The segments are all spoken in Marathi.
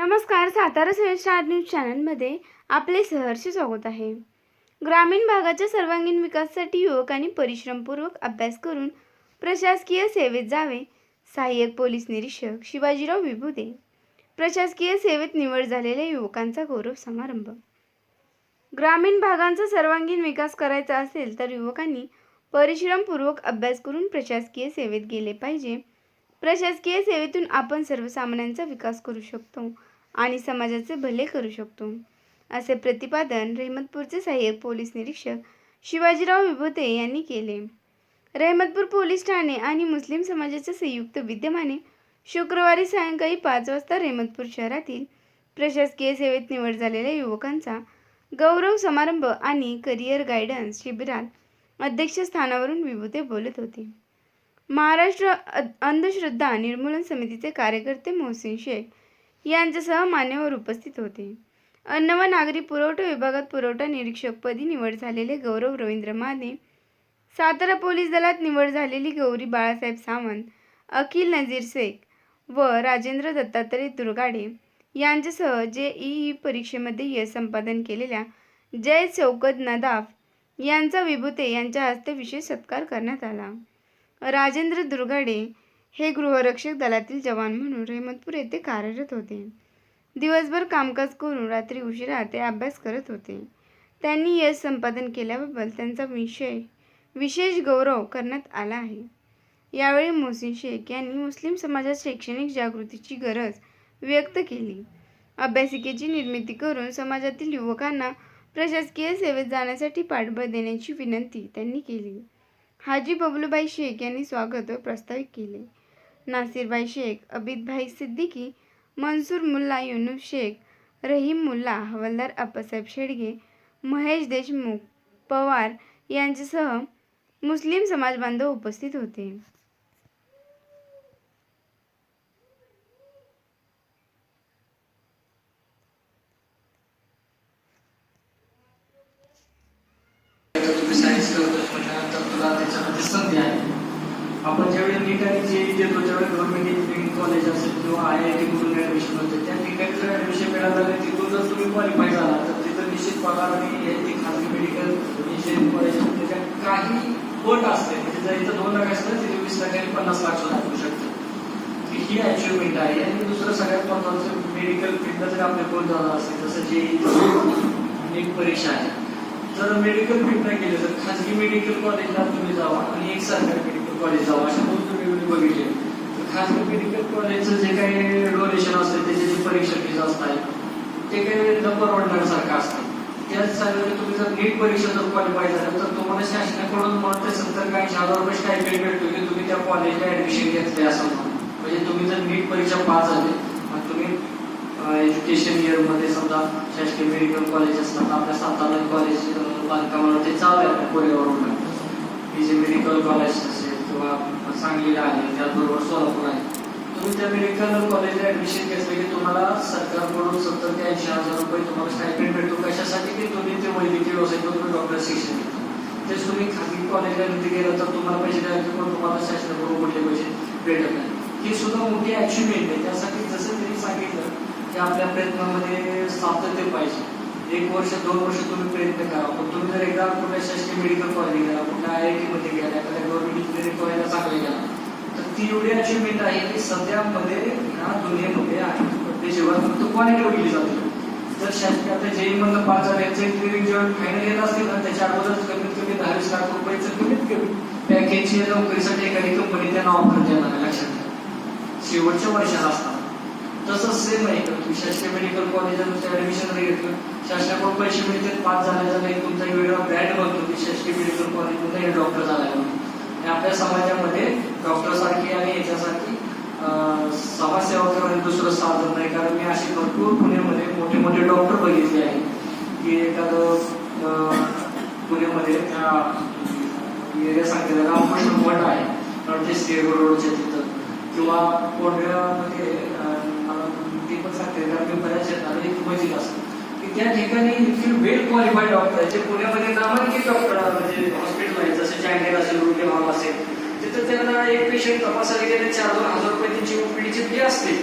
नमस्कार सातारा स्टार न्यूज चॅनलमध्ये आपले सहर्ष स्वागत आहे. ग्रामीण भागाच्या सर्वांगीण विकासासाठी युवकांनी परिश्रमपूर्वक अभ्यास करून प्रशासकीय सेवेत जावे सहाय्यक पोलीस निरीक्षक शिवाजीराव विभुदे प्रशासकीय सेवेत निवड झालेल्या युवकांचा गौरव समारंभ. ग्रामीण भागांचा सर्वांगीण विकास करायचा असेल तर युवकांनी परिश्रमपूर्वक अभ्यास करून प्रशासकीय सेवेत गेले पाहिजे. प्रशासकीय सेवेतून आपण सर्वसामान्यांचा विकास करू शकतो. आणि समाजाचे भले करू शकतो. असे प्रतिपादन रेहमतपूरचे सहाय्यक पोलीस निरीक्षक शिवाजीराव विभूते यांनी केले. रेहमतपूर पोलीस ठाणे आणि मुस्लिम समाजाच्या संयुक्त विद्यमाने शुक्रवारी सायंकाळी पाच वाजता रेहमतपूर शहरातील प्रशासकीय सेवेत निवड झालेल्या युवकांचा गौरव समारंभ आणि करिअर गायडन्स शिबिरात अध्यक्षस्थानावरून विभूते बोलत होते. महाराष्ट्र अंधश्रद्धा निर्मूलन समितीचे कार्यकर्ते मोहसिन शेख यांच्यासह मान्यवर उपस्थित होते. अन्न व नागरी पुरवठा विभागात पुरवठा निरीक्षकपदी निवड झालेले गौरव रवींद्र माने सातारा पोलीस दलात निवड झालेली गौरी बाळासाहेब सावंत अखिल नजीर शेख व राजेंद्र दत्तात्रय दुर्गाडे यांच्यासह जे ई परीक्षेमध्ये यश संपादन केलेल्या जय चौकद नदाफ यांचा विभूते यांच्या हस्ते विशेष सत्कार करण्यात आला. राजेंद्र दुर्गाडे हे गृहरक्षक दलातील जवान म्हणून रेहमतपूर येथे कार्यरत होते. दिवसभर कामकाज करून रात्री उशिरा ते अभ्यास करत होते. त्यांनी यश संपादन केल्याबद्दल त्यांचा विषय विशेष गौरव करण्यात आला आहे. यावेळी मोहसिन शेख यांनी मुस्लिम समाजात शैक्षणिक जागृतीची गरज व्यक्त केली. अभ्यासिकेची निर्मिती करून समाजातील युवकांना प्रशासकीय सेवेत जाण्यासाठी पाठबळ देण्याची विनंती त्यांनी केली. हाजी बबलूभाई शेख यांनी स्वागत व प्रस्तावित केले. नासिरबाई शेख अबिदभाई सिद्दीकी मनसूर मुल्ला युनुफ शेख रहीम मुल्ला हवालदार अप्पासाहेब शेडगे महेश देशमुख पवार यांच्यासह मुस्लिम समाजबांधव उपस्थित होते. संधी आहे. आपण ज्यावेळी नीट आणि जेई देतो ज्यावेळी गव्हर्नमेंट इंजिनिअरिंग कॉलेज असेल किंवा आय आय टी मधून ऍडमिशन होते त्या ठिकाणी जर ऍडमिशन मिळालं आणि तिथून जर तुम्ही क्वालिफाय झाला तर तिथं निश्चित पगार आणि हे ते खाजगी मेडिकल इंजिनिअरिंग कॉलेज त्याच्यात काही कोट असते. म्हणजे जर इथं दोन लाख असतं तिथे वीस लाख आणि पन्नास लाख सुद्धा असू शकते. ही अचिव्हमेंट आहे. आणि दुसरं सगळ्यात महत्वाचं मेडिकल फील्डला जर आपल्या कोण झाला असेल जसं जे एक परीक्षा आहे जर मेडिकल फील्ड नाही केलं तर खाजगी मेडिकल कॉलेजला तुम्ही जावा आणि एक सरकारी मेडिकल कॉलेज जावा अशा दोन तुम्ही बघितले. तर खास मेडिकल कॉलेजचं जे काही डोनेशन असते त्याचे जे परीक्षा फीज असतात ते काही न परवडण्यासारखं असतं. त्याचसाठी तुम्ही जर नीट परीक्षा जर क्वालिफाय झालं तर तुम्हाला शासनाकडून म्हणून ते सत्तर काही हजार रुपये स्टायपेंड भेटतो की तुम्ही त्या कॉलेजला ऍडमिशन घेतले असं म्हणून. म्हणजे तुम्ही जर नीट परीक्षा पास झाली मग तुम्ही एज्युकेशन इयरमध्ये समजा शासकीय मेडिकल कॉलेज असतात आपल्या सातारा कॉलेज बांधकामाला ते चालू आहे कोरेगाव हे जे मेडिकल कॉलेज किंवा सांगलीला आहे त्याचबरोबर सोलापूर आहे तुम्ही त्या मेडिकल कॉलेजला ऍडमिशन घेतलं की तुम्हाला सरकारकडून सत्तर ते ऐंशी हजार रुपये तुम्हाला स्टायपेंड भेटतो कशासाठी की तुम्ही ते वैद्यकीय व्यवसायातून तुम्ही डॉक्टर शिक्षण घेतो. तेच तुम्ही खाजगी कॉलेजला तिथे गेलं तर तुम्हाला पैसे द्यायचे पण तुम्हाला शासनाकडून कुठले पैसे भेटत नाही. ही सुद्धा मोठी अचिव्हमेंट आहे. त्यासाठी जसं त्यांनी सांगितलं की आपल्या प्रयत्नामध्ये सातत्य पाहिजे. एक वर्ष दोन वर्ष तुम्ही प्रयत्न करा. पण तुम्ही जर एकदा कुठल्या शासकीय मेडिकल कॉलेज गेला कुठल्या आय आय टी मध्ये गेला एखाद्या गव्हर्नमेंट इंजिनिअरिंग कॉलेजला चांगले गेला तर ती एवढी अचिव्हमेंट आहे की सध्यामध्ये ह्या दुनियेमध्ये आहे. प्रत्येक जीवनात फक्त क्वालिटी बघितली जाते जर शासकीय आता जेई मधलं पाच हजार यांचं इंजिनिअरिंग जेव्हा फायनल येत असतील ना त्याच्या अगोदर कमीत कमी दहा वीस लाख रुपयाचं कमीत कमी पॅकेजची नोकरीसाठी एखादी कंपनी त्यांना ऑफर देणार लक्षात घ्या शेवटच्या वर्षाला असतात तसंच सेम आहे का तुम्ही शासकीय मेडिकल कॉलेजला ऍडमिशन जरी घेतलं शासनाकडून पैसे मिळतात पाच झाले झाले तुमचा एक वेगळा ब्रँड बनतो की शासकीय मेडिकल कॉलेजमध्ये हे डॉक्टर झाला म्हणून. आणि आपल्या समाजामध्ये डॉक्टर सारखी आणि याच्यासारखी समाजसेवा करणं दुसरं साधन नाही. कारण मी असे भरपूर पुण्यामध्ये मोठे मोठे डॉक्टर बघितले आहेत की एखादं पुण्यामध्ये त्या एरिया सांगितलं रामकृष्ण मठ आहे. नॉर्थ रोडच्या तिथं. किंवा कोंढव्यामध्ये अं, ते पण सांगते कारण बऱ्याच येणार एक मजीद असतो. की त्या ठिकाणी इतकी वेल क्वालिफाईड डॉक्टर आहेत जे पुण्यामध्ये नामांकित डॉक्टर म्हणजे हॉस्पिटल आहे जसं जँगेर असेल रुके भाव असेल तिथं त्यांना एक पेशंट तपासायला गेले चार दोन हजार रुपये त्यांची ओपीडीची फी असते.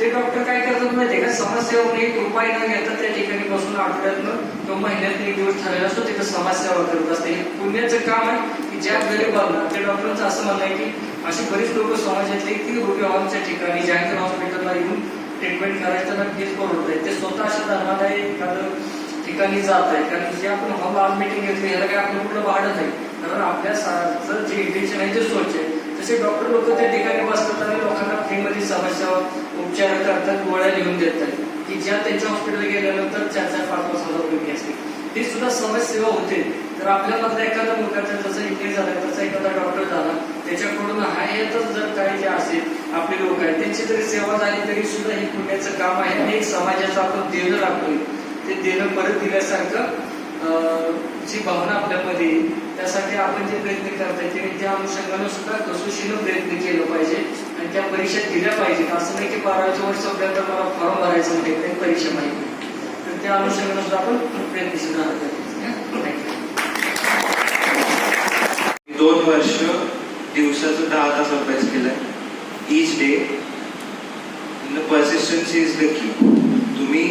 ते डॉक्टर काय करतात माहितीये का? समाजसेवा एक उपाय न घेता त्या ठिकाणी बसून आठवड्यातनं किंवा महिन्यात एक दिवस ठरलेला असतो तिथं समाजसेवा करत असते. हे पुण्याचं काम आहे की ज्या गरीबांना त्या डॉक्टरांचं असं म्हणणं आहे की अशी बरीच लोक समाजातले की रुपये हॉलच्या ठिकाणी जहांगीर हॉस्पिटलला येऊन ट्रीटमेंट करायचं त्यांना फीस परवडत आहे ते स्वतः अशा धर्मादाय एखादं ठिकाणी जात आहे कारण जे आपण हॉल आज मिटिंग घेतली याला काय आपण कुठलं भाडं नाही. कारण आपल्या जे इंटेन्शन आहे ते स्वच्छ आहे. तसे डॉक्टर लोक त्या ठिकाणी बसतात आणि लोकांना फ्रीमध्ये समस्या उपचार करतात गोळ्या लिहून देतात. की ज्या त्यांच्या हॉस्पिटल गेल्यानंतर चार चार पाच पाच हजार रुपये असते. ती सुद्धा समाजसेवा होते. तर आपल्यामधला एखादा मुलगा जसं इथे झाला तसा एखादा डॉक्टर झाला त्याच्याकडून हायतच जर काही जे असेल आपले लोक आहेत त्यांची जरी सेवा झाली तरी सुद्धा हे पुण्याचं काम आहे. आणि एक समाजाचं आपण देणं लागतोय ते देणं परत दिल्यासारखं जी भावना आपल्यामध्ये येईल, त्यासाठी आपण जे प्रयत्न करताय ते त्या अनुषंगानं सुद्धा कसोशीनं प्रयत्न केलं पाहिजे आणि त्या परीक्षा दिल्या पाहिजेत. असं नाही की बारावीच्या वर्ष संपल्यानंतर मला फॉर्म भरायचं म्हणजे काही परीक्षा माहिती तर त्या अनुषंगानं सुद्धा आपण प्रयत्नशील राहतो दोन वर्ष दिवसाचं दहा तास अभ्यास केलाय. Each day persistency is the key तुम्ही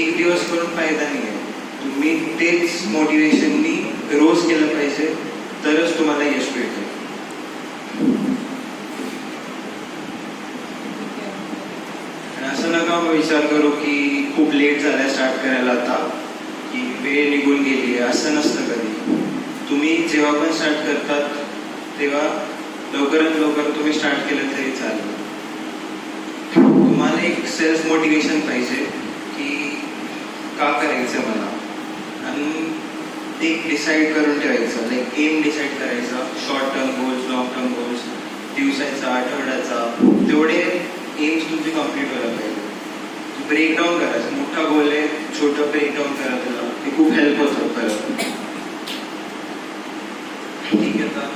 एक दिवस करून फायदा नाही आहे तुम्ही तेच मोटिवेशननी रोज केलं पाहिजे तरच तुम्हाला यश मिळते. असं नका विचार करू की खूप लेट झालाय स्टार्ट करायला आता की वेळ निघून गेली आहे असं नसतं कधी. तुम्ही जेव्हा पण स्टार्ट करतात तेव्हा लवकरात लवकर तुम्ही स्टार्ट केलं तरी चालेल. तुम्हाला एक सेल्फ मोटिवेशन पाहिजे की का करायचं मला? आणि ते डिसाईड करून ठेवायचं. लाईक एम डिसाईड करायचा. Short term goals long term goals दिवसाचा आठवड्याचा तेवढे एम्स तुमचे कंप्लीट व्हायला पाहिजे. ब्रेकडाऊन करायचं. मोठा गोल आहे छोटं ब्रेकडाऊन करा त्याला ते खूप हेल्प होतं परत ठीक आहे आता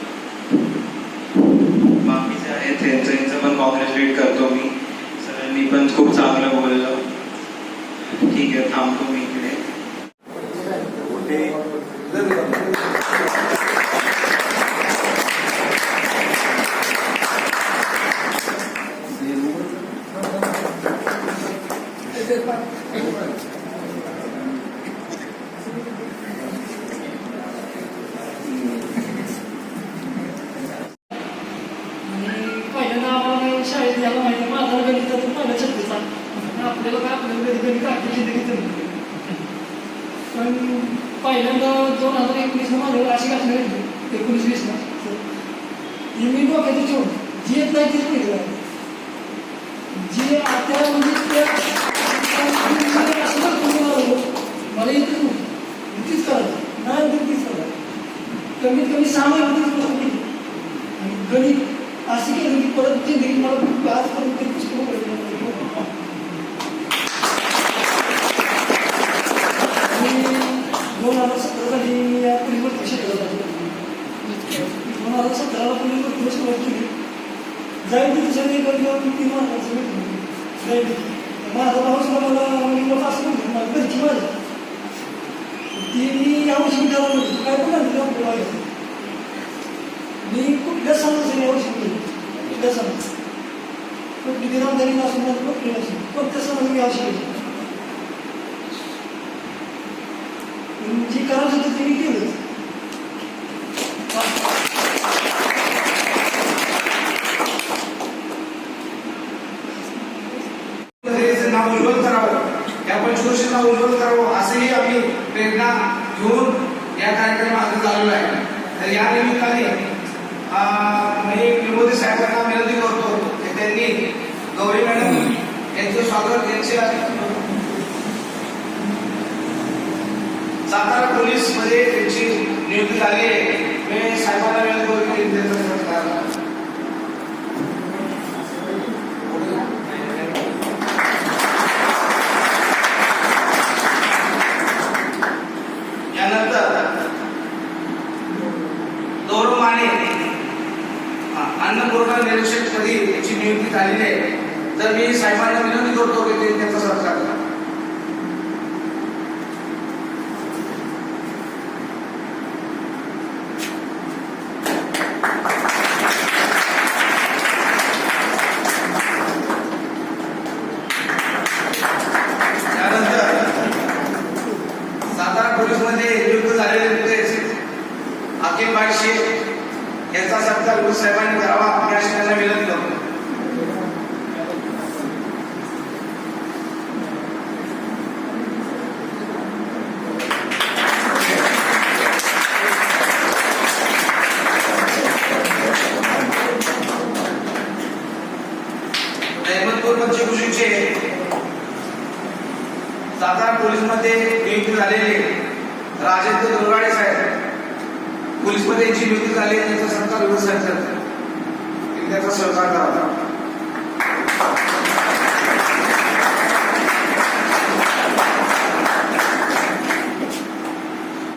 बाकीचे आहेत त्यांचं यांचं पण कॉंग्रॅच्युलेट करतो मी सरांनी पण खूप चांगलं बोललं ठीक आहे थांबतो मी इकडे आणि पहिल्यांदा आम्हाला शाळेत यायला माहिती माझा गणितातून पहिला छत्तीस आपल्याला काय आपल्याला कधी कधी काढते जिंदगीत पण पहिल्यांदा दोन हजार एकोणीसला माझ्यावर अशी घटना घडली. एकोणीस वीसला ही मी डोक्यात ठेवून जी येत नाही तीच माहिती आहे. जी आता म्हणजे त्या असं दाखवून मला येत तीच करायचं नाही तर तीच करायचं कमीत कमी सहा महिन्यात आणि गणित असे केलं की परत जिंदगी मला आजपर्यंत जाईल तिथे पण कधी तीन मार्काचं भेटलं जाईल माझा भाऊ मला म्हणजे मोठा असं म्हणतो मला घरची माझ्या ती मी यावर्षी द्यावं म्हणतो काय पण आणलं मी कुठल्या समाजाने यावर्षी केली कुठल्या समाज कुठली दिनामदारी असून माझं कुठली नसून कोणत्या समाजाने मी यावर्षी केली जी करायचं होतं ते मी केलं घेऊन या कार्यक्रमात चालू आहे. तर या निमित्ताने अं, मी विनोदी साहेबांना विनंती करतो की त्यांनी गौरी मॅडम यांचं स्वागत यांच्या सातारा पोलीसमध्ये त्यांची नियुक्ती झाली आहे मी साहेबांना विनंती करतो की त्यांचं सत्कार करावा. यानंतर गौरव माने हा, अन्नपूर्णा निरीक्षक पदी याची नियुक्ती झालेली आहे तर मी साहेबांना विनंती करतो की ते त्यांचा सत्कार करा वाय शेख यांचा गुरु साहेबांनी करावा या त्यांना विनंती करतो. सातारा पोलीसमध्ये नियुक्त झालेले राजेंद्र दुर्गाडे साहेब. पोलीसमध्ये जी नियुक्ती झाली त्याचा सरकार व्यवसाय त्यांनी त्याचा सहकार करावा.